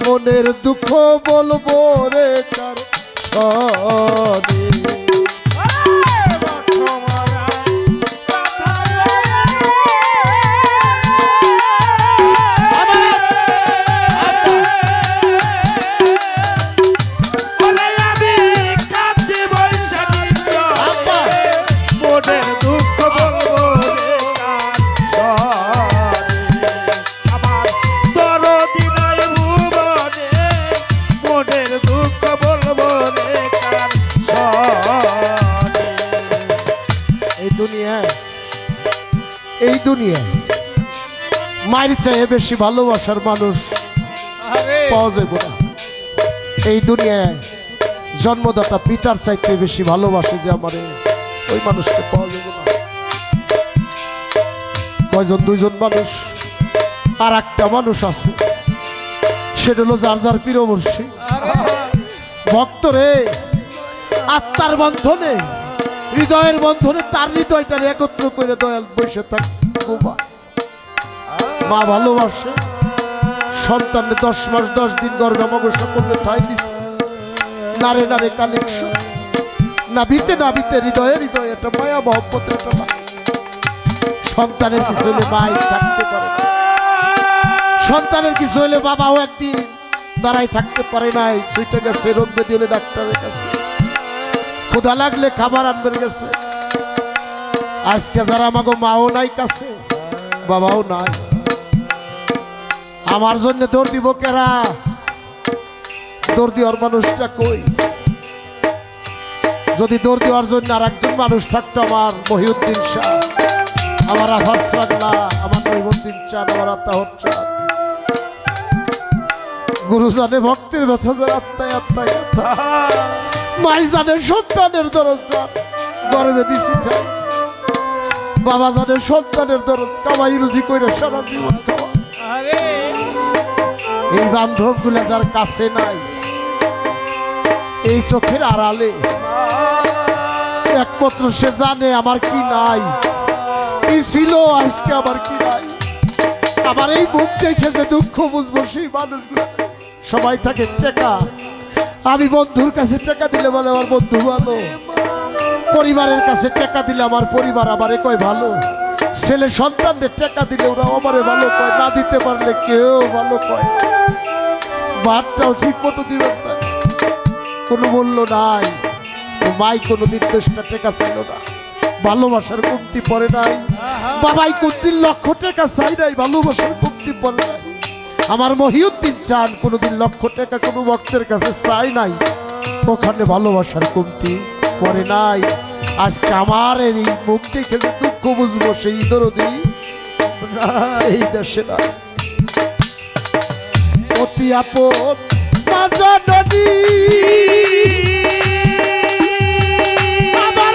মনের দুঃখ বলব রে তার চেয়ে বেশি ভালোবাসার মানুষ। পাওয়া যাবে না। এই দুনিয়ায় জন্মদাতা পিতার চাইতে বেশি ভালোবাসে যে আমারে ওই মানুষকে পাওয়া যাবে না। কয়জন দুইজন মানুষ আর একটা মানুষ আছে। সেটা হলো যার যার প্রিয় মুর্শি ভক্ত রে আত্মার বন্ধনে হৃদয়ের বন্ধনে তার হৃদয়টারে একত্র করে দয়াল বসে থাক মা ভালোবাসে। সন্তানে দশ মাস, দশ দিন গর্ভে আমাকে সকলে ঠাই দিছে। নারে নারে কালেকশন না ভিতে না ভিতে হৃদয়ে হৃদয়ে একটা মায়া মহব্বতের একটা সন্তানের কিছু হলে মাই থাকতে পারে। সন্তানের কিছু হলে বাবাও একদিন দাঁড়াই থাকতে পারে নাই ছুটে গেছে রোগ ব্যাধি হলে ডাক্তারের কাছে। ক্ষুধা লাগলে খাবার আনবে গেছে। আজকে যারা আমাকে মাও নাই কাছে, বাবাও নাই। আমার জন্য দৌড় দিব কেরা? দৌড় দেওয়ার মানুষটা কই? যদি দৌড় দেওয়ার জন্য আর একজন মানুষ থাকতো আমার মহিউদ্দিন শাহ, আমার আভাস পাগলা, আমার মহিউদ্দিন চান আমার আত্মাহর চান গুরু জানে ভক্তের ব্যথা যার আত্মায় আত্মায় আত্মা মাই জানে সন্তানের দরদ জান গর্বে দিছি যাই বাবা জানে সন্তানের দরদ, কামাই রুজি কইরা সারা জীবন খাওয়া এই বান্ধবগুলা যার কাছে নাই, এই চোখের আড়ালে একমাত্র সে জানে আমার কি নাই। কি ছিল, আজকে আমার কি নাই। আমার এই মুখ দেখে যে দুঃখ বুঝব সেই মানুষগুলো। সবাই থাকে টেকা। আমি বন্ধুর কাছে টাকা দিলে বলে, আমার বন্ধু ভালো। পরিবারের কাছে টাকা দিলে আমার পরিবার আমারে কয় ভালো। ছেলে সন্তানদের টাকা দিলে ওরা আমারে ভালো কয়, না দিতে পারলে কেউ ভালো কয় ভাতটাও ঠিক মতো দিবেন, স্যার। কোনো মূল্য নাই। মাই কোনো নির্দিষ্ট টাকা ছিল না। ভালোবাসার কমতি পড়ে নাই। বাবাই কোনদিন লক্ষ টাকা চাই নাই, ভালোবাসার কমতি পড়ে নাই। আমার মহিউদ্দিন চান কোনোদিন লক্ষ টাকা কোনো ভক্তের কাছে চাই নাই। ওখানে ভালোবাসার কমতি পড়ে নাই। আজকে আমার এই মুখ দেখে দুঃখ বুঝব সেই দরদি। এই দেশে না। অতি আপন মাজননী আমার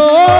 গো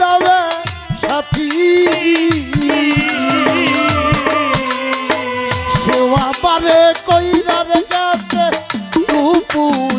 নামে সাথী। সেবা পারে কইরার গেছে কুপুর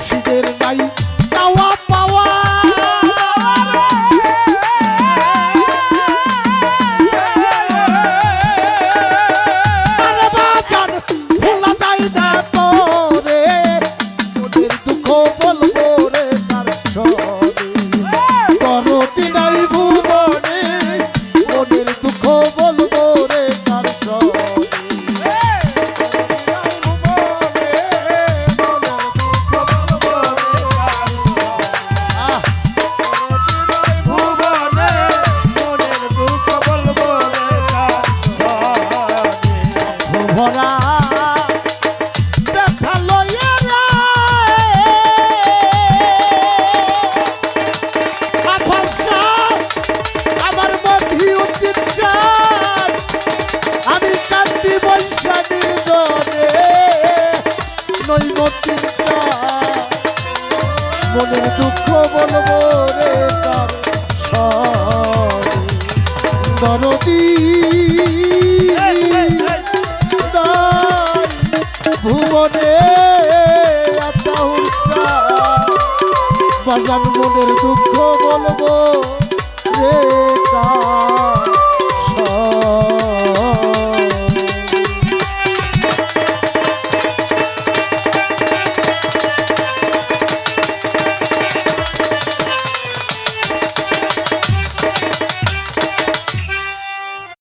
se dele vai নদীর মনের দুঃখ বলব রে তার সরদী ভুবনে বাজার মনের দুঃখ বলব রে তার